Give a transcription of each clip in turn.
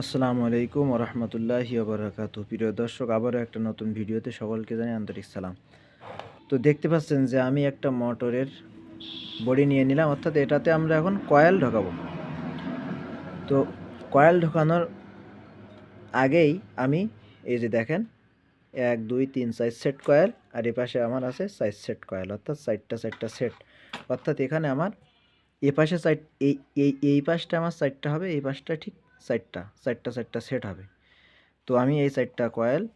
আসসালামু আলাইকুম রহমতুল্লাহি ওবরাকাতু। প্রিয় দর্শক, আবারও একটা নতুন ভিডিওতে সকলকে জানাই আন্তরিক সালাম। তো দেখতে পাচ্ছেন যে আমি একটা মোটরের বডি নিয়ে নিলাম, অর্থাৎ এটাতে আমরা এখন কয়েল ঢোকাবো। তো কয়েল ঢোকানোর আগেই আমি, এই যে দেখেন, এক, দুই, তিন সাইজ সেট কয়েল, আর এ পাশে আমার আছে সাইজ সেট কয়েল, অর্থাৎ সাইডটা সাইডটা সেট অর্থাৎ এখানে আমার এ পাশে সাইড এই এই এই পাশটা আমার সাইডটা হবে, এই পাশটা ঠিক সাইডটা সাইডটা সাইডটা সেট হবে। তো আমি এই সাইডটা কয়েল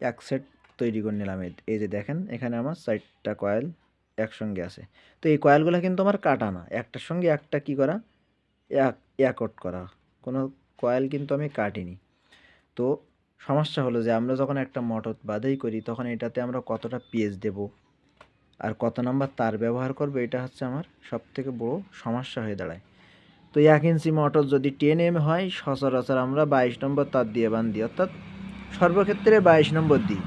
এক সেট তৈরি করে নিলাম। এই- যে দেখেন, এখানে আমার সাইডটা কয়েল একসঙ্গে আছে। তো এই কয়েলগুলো কিন্তু আমার কাটা না। একটার সঙ্গে একটা কি করা? এক একট করা। কোনো কয়েল কিন্তু আমি কাটিনি। তো সমস্যা হলো যে আমরা যখন একটা মটর বাধাই করি, তখন এটাতে আমরা কতটা পিএস দেব আর কত নাম্বার তার ব্যবহার করব, এটা হচ্ছে আমার সবথেকে বড় সমস্যা হয়ে দাঁড়ায়। তো এক ইঞ্চি মোটর যদি টেন এম হয়, সচরাচর আমরা বাইশ নম্বর তার দিয়ে বান্ধি, অর্থাৎ সর্বক্ষেত্রে বাইশ নম্বর দিই।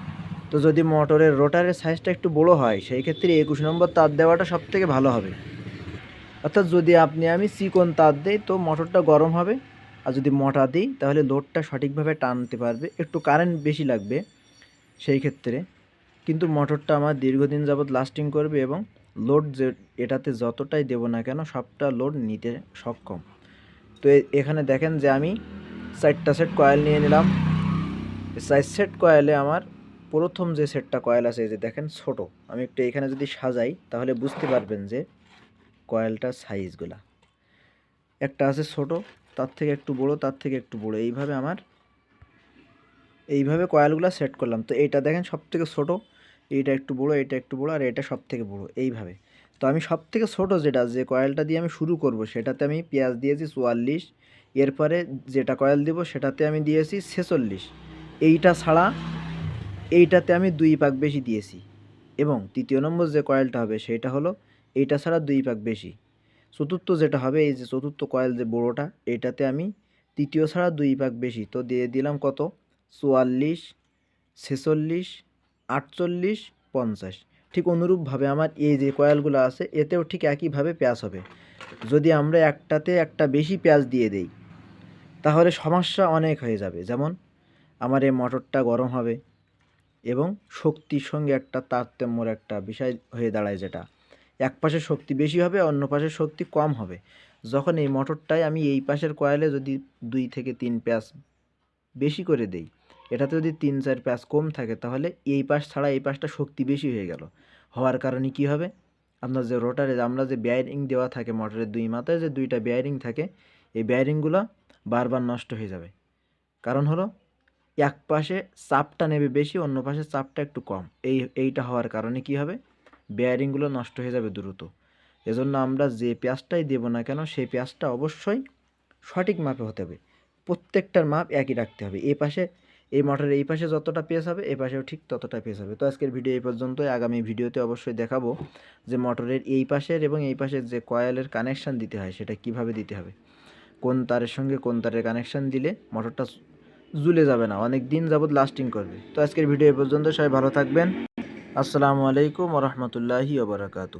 তো যদি মোটরের রোটারের সাইজটা একটু বড় হয়, সেই ক্ষেত্রে একুশ নম্বর তার দেওয়াটা সব থেকে ভালো হবে। অর্থাৎ যদি আপনি, আমি চিকন তার দিই, তো মোটরটা গরম হবে। আর যদি মোটা দিই, তাহলে লোডটা সঠিকভাবে টানতে পারবে, একটু কারেন্ট বেশি লাগবে সেই ক্ষেত্রে। কিন্তু মোটরটা আমার দীর্ঘদিন যাবৎ লাস্টিং করবে এবং লোড যে এটাতে যতটাই দেব না কেন সবটা লোড নিতে সক্ষম। তো এখানে দেখেন যে আমি চারটা সেট কয়েল নিয়ে নিলাম। সাইজ সেট কয়েলে আমার প্রথম যে সেটটা কয়েল আছে যে দেখেন ছোট, আমি একটু এখানে যদি সাজাই তাহলে বুঝতে পারবেন যে কয়েলটার সাইজগুলা একটা আছে ছোট, তার থেকে একটু বড়, তার থেকে একটু বড়। এইভাবে আমার, এইভাবে কয়েলগুলো সেট করলাম। তো এইটা দেখেন সব থেকে ছোটো। এইটা একটু বড় এটা একটু বড় আর এটা সব থেকে বড়, এইভাবে। তো আমি সব থেকে ছোটো যেটা, যে কয়েলটা দিয়ে আমি শুরু করব, সেটাতে আমি পেঁয়াজ দিয়েছি চুয়াল্লিশ, এরপরে যেটা কয়েল দেব সেটাতে আমি দিয়েছি ছেচল্লিশ। এইটা ছাড়া এইটাতে আমি দুই পাক বেশি দিয়েছি। এবং তৃতীয় নম্বর যে কয়েলটা হবে সেটা হলো এইটা ছাড়া দুই পাক বেশি। চতুর্থ যেটা হবে, এই যে চতুর্থ কয়েল যে বড়োটা এইটাতে আমি তৃতীয় ছাড়া দুই পাক বেশি। তো দিয়ে দিলাম কত? চুয়াল্লিশ, ছেচল্লিশ আটচল্লিশ পঞ্চাশ। ঠিক অনুরূপভাবে আমার এই যে কয়েলগুলো আছে, এতেও ঠিক একইভাবে পেঁয়াজ হবে। যদি আমরা একটাতে একটা বেশি পেঁয়াজ দিয়ে দেই, তাহলে সমস্যা অনেক হয়ে যাবে। যেমন, আমার এই মোটরটা গরম হবে এবং শক্তির সঙ্গে একটা তারতম্যর একটা বিষয় হয়ে দাঁড়ায় যেটা। এক পাশে শক্তি বেশি হবে, অন্য পাশে শক্তি কম হবে। যখন এই মোটরটায় আমি এই পাশের কয়েলে যদি দুই থেকে তিন প্যাঁচ বেশি করে দেই এটাতে যদি তিন চার প্যাচ কম থাকে, তাহলে এই পাশ ছাড়া এই পাশটা শক্তি বেশি হয়ে গেল। হওয়ার কারণে কি হবে? আপনার যে রোটারে, আমরা যে বেয়ারিং দেওয়া থাকে মোটরের দুই মাথায়, যে দুইটা বেয়ারিং থাকে, এই বেয়ারিংগুলো বারবার নষ্ট হয়ে যাবে। কারণ হলো, এক পাশে চাপটা নেবে বেশি, অন্য পাশে চাপটা একটু কম। এই, এইটা হওয়ার কারণে কি হবে? বেয়ারিংগুলো নষ্ট হয়ে যাবে দ্রুত। এজন্য আমরা যে পেঁয়াজটাই দেবো না কেন সেই পেঁয়াজটা অবশ্যই সঠিক মাপে হতে হবে। প্রত্যেকটার মাপ একই রাখতে হবে। এই পাশে এই মোটরের এই পাশে যতটা পেস হবে, এই পাশেও ঠিক ততটা পেস হবে। তো আজকের ভিডিও এই পর্যন্তই। আগামী ভিডিওতে অবশ্যই দেখাবো যে মোটরের এই পাশের এবং এই পাশের যে কয়েলের কানেকশান দিতে হয়, সেটা কীভাবে দিতে হবে। কোন তারের সঙ্গে কোন তারের কানেকশান দিলে মোটরটা জ্বলে যাবে না, অনেক দিন যাবৎ লাস্টিং করবে। তো আজকের ভিডিও এই পর্যন্ত। সবাই ভালো থাকবেন। আসসালামু আলাইকুম রহমতুল্লাহি ওবরাকাতু